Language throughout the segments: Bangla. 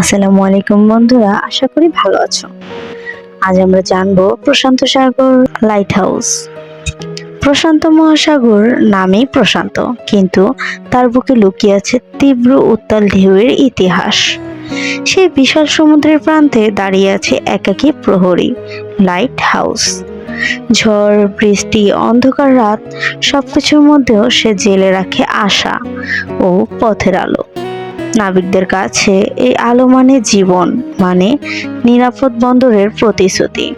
আসসালামু আলাইকুম বন্ধুরা, আশা করি ভালো আছো। আজ আমরা জানব প্রশান্ত সাগর লাইট হাউস প্রশান্ত মহাসাগর নামেই প্রশান্ত, কিন্তু তার বুকে লুকিয়ে আছে তীব্র উত্তাল ঢেউয়ের ইতিহাস। সেই বিশাল সমুদ্রের প্রান্তে দাঁড়িয়ে আছে একাকী প্রহরী লাইট হাউস ঝড়, বৃষ্টি, অন্ধকার রাত, সবকিছুর মধ্যেও সে জেলে রাখে আশা ও পথের আলো। নাবিকদের কাছে এই আলো মানে জীবন মানে নিরাপদ বন্দরের প্রতিশ্রুতি।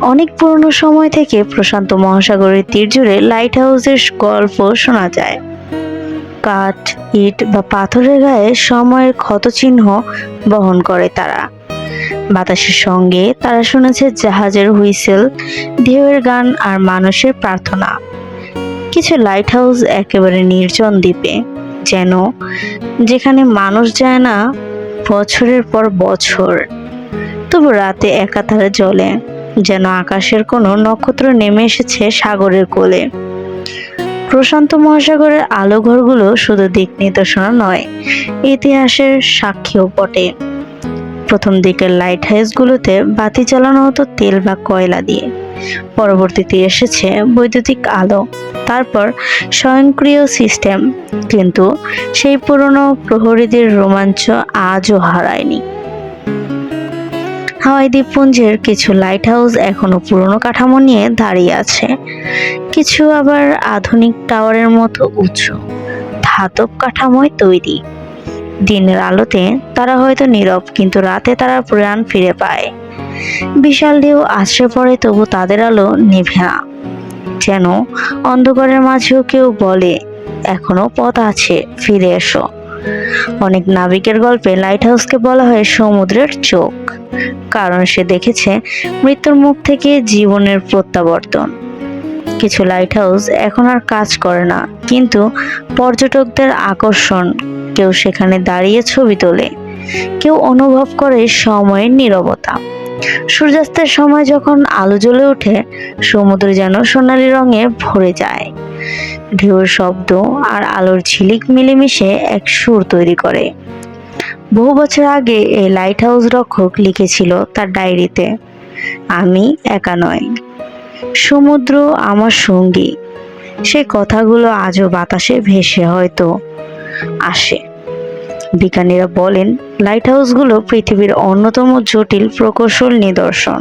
অনেক পুরনো সময় থেকে প্রশান্ত মহাসাগরের তীর জুড়ে লাইট হাউসের গল্প শোনা যায়। কাঠ, ইট বা পাথরের গায়ে সময়ের ক্ষতচিহ্ন বহন করে তারা। বাতাসের সঙ্গে তারা শুনেছে জাহাজের হুইসেল, ঢেউয়ের গান আর মানুষের প্রার্থনা। কিছু লাইট হাউস একেবারে নির্জন দ্বীপে। যেন যেখানে মানুষ যায় না, বছরের পর বছর। তবু রাতে একা তারা জ্বলে, যেন আকাশের কোনো নক্ষত্র নেমে এসেছে সাগরের কোলে। প্রশান্ত মহাসাগরের আলো ঘরগুলো শুধু দিক নির্দেশনা নয়, ইতিহাসের সাক্ষীও বটে। প্রথম দিকের লাইট হাউসগুলোতে বাতি চালানো হতো তেল বা কয়লা দিয়ে। পরবর্তীতে এসেছে বৈদ্যুতিক আলো, তারপর স্বয়ংক্রিয় সিস্টেম। কিন্তু সেই পুরনো প্রহরীদের রোমাঞ্চ আজও হারায়নি। হাওয়াই দ্বীপপুঞ্জের কিছু লাইট হাউস এখনও পুরনো কাঠামো নিয়ে দাঁড়িয়ে আছে। কিছু আবার আধুনিক টাওয়ারের মতো উঁচু, ধাতব কাঠামোয় তৈরি। দিনের আলোতে তারা হয়তো নীরব, কিন্তু রাতে তারা প্রাণ ফিরে পায়। বিশাল ঢেউ আছড়ে পড়ে, তবু তাদের আলো নিভে না। যেন অন্ধকারের মাঝেও কেউ বলে, এখনও পথ আছে, ফিরে এসো। অনেক নাবিকের গল্পে লাইট হাউসকে বলা হয় সমুদ্রের চোখ, কারণ সে দেখেছে মৃত্যুর মুখ থেকে জীবনের প্রত্যাবর্তন। কিছু লাইট হাউস এখন আর কাজ করে না, কিন্তু পর্যটকদের আকর্ষণ, কেউ সেখানে দাঁড়িয়ে ছবি তোলে, কেউ অনুভব করে সময়ের নীরবতা। সূর্যাস্তের সময় যখন আলো জ্বলে ওঠে, সমুদ্র যেন সোনালি রঙে ভরে যায়। ঢেউর শব্দ আর আলোর ঝিলিক মিলেমিশে এক সুর তৈরি করে। বহু বছর আগে এই লাইট হাউস রক্ষক লিখেছিল তার ডায়েরিতে, আমি একা নয় সমুদ্র আমার সঙ্গী। সে কথাগুলো আজও বাতাসে ভেসে হয়তো আসে। বিজ্ঞানীরা বলেন লাইট হাউসগুলো পৃথিবীর অন্যতম জটিল প্রকৌশল নিদর্শন,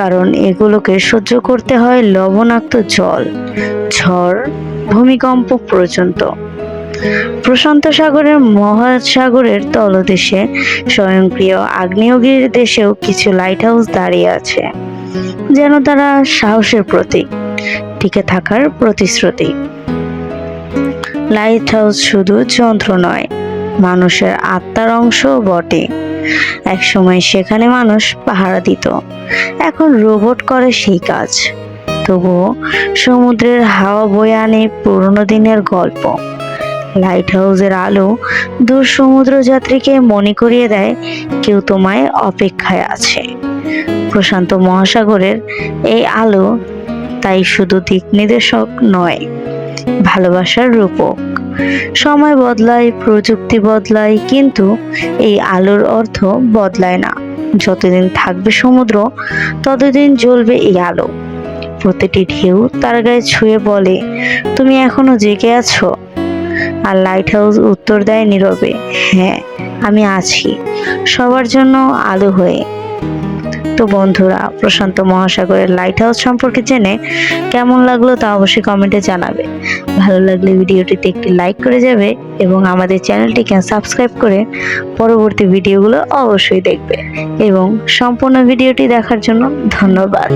কারণ এগুলোকে সহ্য করতে হয় লবণাক্ত জল, ঝড়, ভূমিকম্প পর্যন্ত। প্রশান্ত সাগরের মহাসাগরের তলদেশে স্বয়ংক্রিয় আগ্নেয়গির দেশেও কিছু লাইট হাউস দাঁড়িয়ে আছে, যেন তারা সাহসের প্রতীক, টিকে থাকার প্রতিশ্রুতি। লাইট হাউস শুধু যন্ত্র নয় মানুষের আত্মার অংশও বটে। একসময় সেখানে মানুষ পাহারা দিত। এখন রোবট করে সেই কাজ। তবুও সমুদ্রের হাওয়া বয়ে আনে পুরনো দিনের গল্প। লাইট হাউসের আলো দূর সমুদ্র যাত্রীকে মনে করিয়ে দেয়, কেউ তোমায় অপেক্ষায় আছে। প্রশান্ত মহাসাগরের এই আলো তাই শুধু দিক নির্দেশক নয়, ভালোবাসার রূপক সময় বদলায়, প্রযুক্তি বদলায়, কিন্তু এই আলোর অর্থ বদলায় না। যতদিন থাকবে সমুদ্র, ততদিন জ্বলবে এই আলো। প্রতিটি ঢেউ তার গায়ে ছুঁয়ে বলে, তুমি এখনও জেগে আছো? আর লাইট হাউস উত্তর দেয় নীরবে হ্যাঁ আমি আছি। সবার জন্য আলো হয়ে তো বন্ধুরা, প্রশান্ত মহাসাগরের লাইট হাউস সম্পর্কে জেনে কেমন লাগল তা অবশ্যই কমেন্টে জানাবে। ভালো লাগলে ভিডিওটিতে একটি লাইক করে যাবে এবং আমাদের চ্যানেলটিকে সাবস্ক্রাইব করে পরবর্তী ভিডিওগুলো অবশ্যই দেখবে। এবং সম্পূর্ণ ভিডিওটি দেখার জন্য ধন্যবাদ।